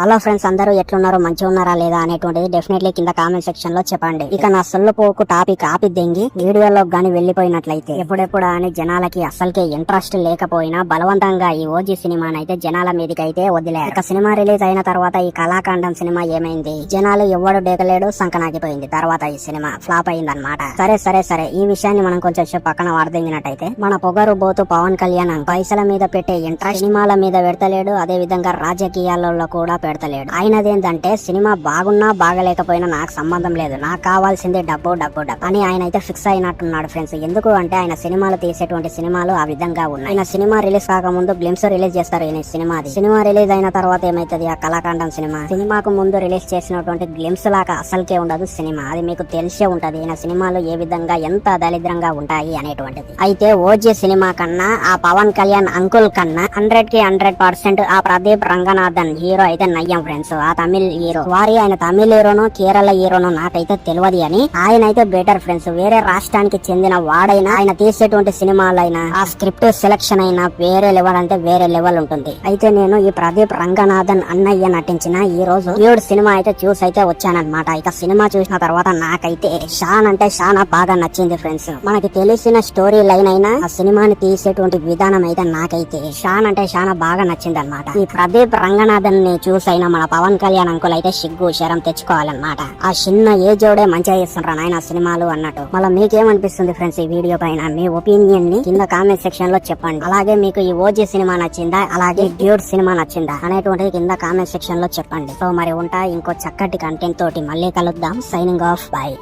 Hello friends అందరూ ఎట్లున్నారో? మంచిగా ఉన్నారా లేదా అనేటువంటిది డెఫినెట్లీ కింద కామెంట్ సెక్షన్లో చెప్పండి. ఇక నా సొల్లు పోకు టాపిక్ ఆపి దెంగి వీడియోలో గాని వెళ్ళిపోయినట్లయితే ఎప్పుడెప్పుడు అని జనాలకి అసలుకే ఇంట్రెస్ట్ లేకపోయినా బలవంతంగా ఈ ఓజీ సినిమానైతే జనాల మీదకి అయితే వదిలే ఇక సినిమా రిలీజ్ అయిన తర్వాత ఈ కళాఖండం సినిమా ఏమైంది? జనాలు ఎవడు డేకలేడు సంకనాగిపోయింది. తర్వాత ఈ సినిమా ఫ్లాప్ అయింది అనమాట సరే సరే సరే ఈ విషయాన్ని మనం కొంచెం పక్కన వాడదగినట్టయితే మన పొగరు బోతు పవన్ కళ్యాణ్ పైసల మీద పెట్టే ఇంట్రెస్ట్ సినిమాల మీద పెడతలేడు. అదే విధంగా రాజకీయాలలో కూడా పెడతలేడు. ఆయనదేంటంటే సినిమా బాగున్నా బాగలేకపోయినా నాకు సంబంధం లేదు. నాకు కావాల్సిందే డబ్బు డబ్బు డబ్బు అని ఆయన అయితే ఫిక్స్ అయినట్టున్నాడు ఫ్రెండ్స్. ఎందుకు అంటే ఆయన సినిమాలు తీసేటువంటి సినిమాలు ఆ విధంగా ఉన్నాయి. ఆయన సినిమా రిలీజ్ కాకముందు గ్లిమ్స్ రిలీజ్ చేస్తారు ఈయన సినిమాది. సినిమా రిలీజ్ అయిన తర్వాత ఏమైతుంది? ఆ కళాఖండం సినిమా. సినిమాకు ముందు రిలీజ్ చేసినటువంటి గ్లిమ్స్ లాగా అసలుకే ఉండదు సినిమా. అది మీకు తెలిసే ఉంటది. ఈయన సినిమాలు ఏ విధంగా ఎంత దరిద్రంగా ఉంటాయి అనేటువంటిది. అయితే ఓజీ సినిమా కన్నా ఆ పవన్ కళ్యాణ్ అంకుల్ కన్నా హండ్రెడ్కి హండ్రెడ్ పర్సెంట్ ఆ ప్రదీప్ రంగనాథన్ హీరో అయితే అయ్యాం ఫ్రెండ్స్ ఆ తమిళ్ హీరో. వారి ఆయన తమిళ్ హీరోను కేరళ హీరోను నాకైతే తెలియదు అని ఆయన అయితే బెటర్ ఫ్రెండ్స్ వేరే రాష్ట్రానికి చెందిన వాడైనా ఆయన తీసేటువంటి సినిమాలైనా ఆ స్క్రిప్ట్ సెలక్షన్ అయినా వేరే లెవెల్ అంటే వేరే లెవెల్ ఉంటుంది. అయితే నేను ఈ ప్రదీప్ రంగనాథన్ అన్నయ్య నటించిన ఈ రోజు ఈవిడ సినిమా అయితే చూసి అయితే వచ్చానమాట ఇక సినిమా చూసిన తర్వాత నాకైతే షాన్ అంటే చాలా బాగా నచ్చింది ఫ్రెండ్స్ మనకి తెలిసిన స్టోరీ లైన్ అయినా ఆ సినిమాని తీసేటువంటి విధానం అయితే నాకైతే షాన్ అంటే చాలా బాగా నచ్చింది అనమాట ఈ ప్రదీప్ రంగనాథన్ని అయిన మన పవన్ కళ్యాణ్ అంకుల్ అయితే సిగ్గు శరం తెచ్చుకోవాలన్నమాట. ఆ చిన్న ఏజోడే మంచిగా చేస్తుండ్రా నాయన సినిమాలు అన్నట్టు. మళ్ళీ మీకేమనిపిస్తుంది ఫ్రెండ్స్ ఈ వీడియో పైన? మీ ఒపీనియన్ని కింద కామెంట్ సెక్షన్లో చెప్పండి. అలాగే మీకు ఈ ఓజీ సినిమా నచ్చిందా? అలాగే డ్యూడ్ సినిమా నచ్చిందా? అనేటువంటిది కింద కామెంట్ సెక్షన్లో చెప్పండి. సో మరి ఉంటా ఇంకో చక్కటి కంటెంట్ తోటి మళ్ళీ కలుద్దాం. Signing off by